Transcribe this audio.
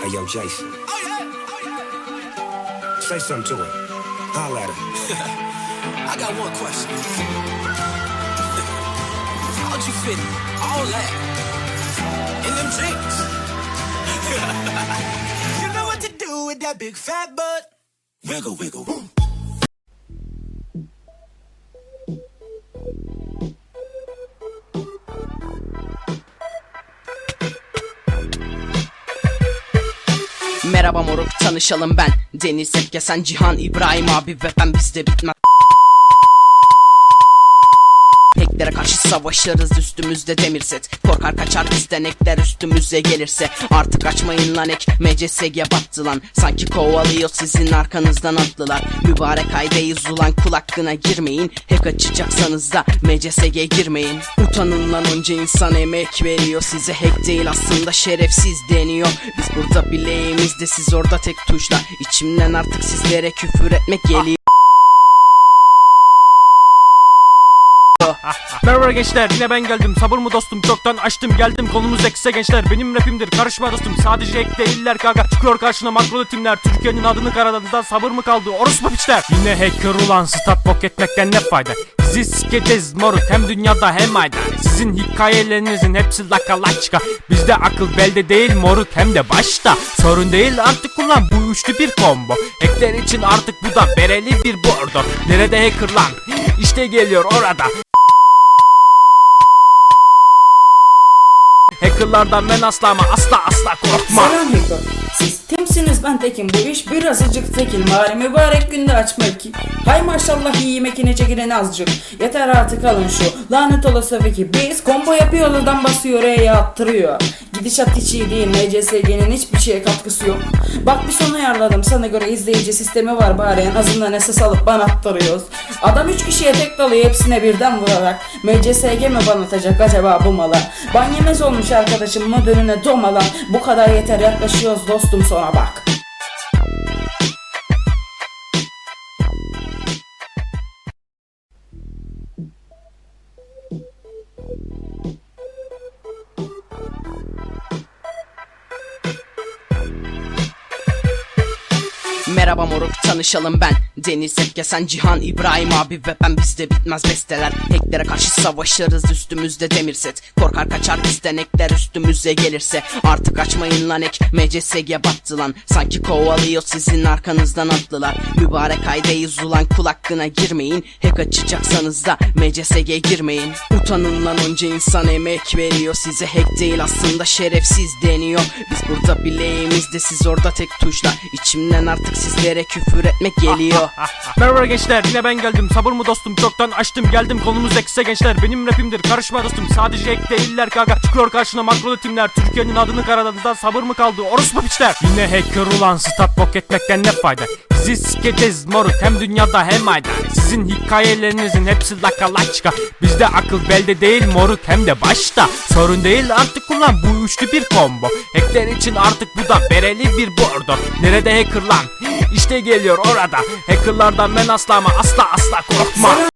Hey, yo, Jason. Oh, yeah. Oh, yeah. Oh, Say something to her. Holla at her. I got one question. How'd you fit all that in them jeans? you know what to do with that big fat butt. Wiggle, wiggle, boom. Merhaba moruk tanışalım ben. Deniz Epke sen Cihan İbrahim abi ve ben bizde bitmez Hacklere karşı savaşırız üstümüzde demir set. Korkar kaçar bizden ekler üstümüze gelirse. Artık açmayın lan ek MCSG battı lan. Sanki kovalıyor sizin arkanızdan atlılar. Mübarek aydayız ulan kul girmeyin. Hack açacaksanız da MCSG girmeyin. Utanın lan önce insan emek veriyor. Size hack değil aslında şerefsiz deniyor. Biz burada bileğimizde siz orada tek tuşla. İçimden artık sizlere küfür etmek geliyor Merhaba gençler yine ben geldim. Sabır mı dostum? Çoktan açtım geldim. Konumuz ekse gençler. Benim rapimdir. Karışma dostum. Sadece ek değiller kanka. Çıkıyor karşına makrolu timler Türkiye'nin adını karaladığından sabır mı kaldı? Orospu piçler. Yine hacker ulan. Stat bok etmekten ne fayda Sizi sikeceğiz moruk hem dünyada hem ayda. Sizin hikayelerinizin hepsi laka laçka Bizde akıl belde değil moruk hem de başta. Sorun değil artık ulan bu üçlü bir combo. Hackler için artık bu da bereli bir bordo. Nerede hacker lan? İşte geliyor orada. Hackerlardan ben asla ama asla asla korkmam. Selam. Siz kimsiniz? Ben tekim. Bu iş birazcık tekil Mari mübarek günde açmak ki. Hay maşallah iyi mekine çekilen azıcık Yeter artık alın şu. Lanet olası peki Biz combo yapıyor oradan basıyor E'ye attırıyor. Gidişat hiç iyi değil. NCSG'nin hiçbir şeye katkısı yok. Bak bir son ayarladım. Sana göre izleyici sistemi var bari. En azından SS alıp ban attırıyoruz. Adam 3 kişiye tek dalıyor. Hepsine birden vurarak. MCSG mi ban atacak acaba bu mala? Ban yemez olmuş arkadaşım. Mı önüne domalan Bu kadar yeter. Yaklaşıyoruz dostum sonra bak Merhaba moruk tanışalım ben. Deniz Epke sen Cihan İbrahim abi ve ben bizde bitmez besteler. Hacklere karşı savaşırız üstümüzde demir set. Korkar kaçar bizden ekler üstümüze gelirse. Artık açmayın lan ek MCSG battı lan Sanki kovalıyor sizin arkanızdan atlılar. Mübarek aydayız ulan kul girmeyin. Hack açacaksanız da MCSG girmeyin. Utanın lan önce insan emek veriyor. Size hack değil aslında şerefsiz deniyor. Biz burada bileğimizde siz orada tek tuşla. İçimden artık sizlere küfür etmek geliyor. Merhaba gençler yine ben geldim. Sabır mı dostum? Çoktan açtım geldim. Konumuz ekse gençler. Benim rapimdir karışma dostum. Sadece ek değiller kanka. Çıkıyor karşına makrolu timler Türkiye'nin adını karaladığından sabır mı kaldı? Orospu piçler. Yine hacker ulan stat bok etmekten ne fayda Sizi sikeceğiz moruk hem dünyada hem ayda. Sizin hikayelerinizin hepsi laka laçka. Bizde akıl belde değil moruk hem de başta. Sorun değil artık ulan bu üçlü bir combo. Hackler için artık bu da bereli bir bordo. Nerede hacker lan İşte geliyor orada. Hackerlardan ben asla ama asla asla korkmam. Selam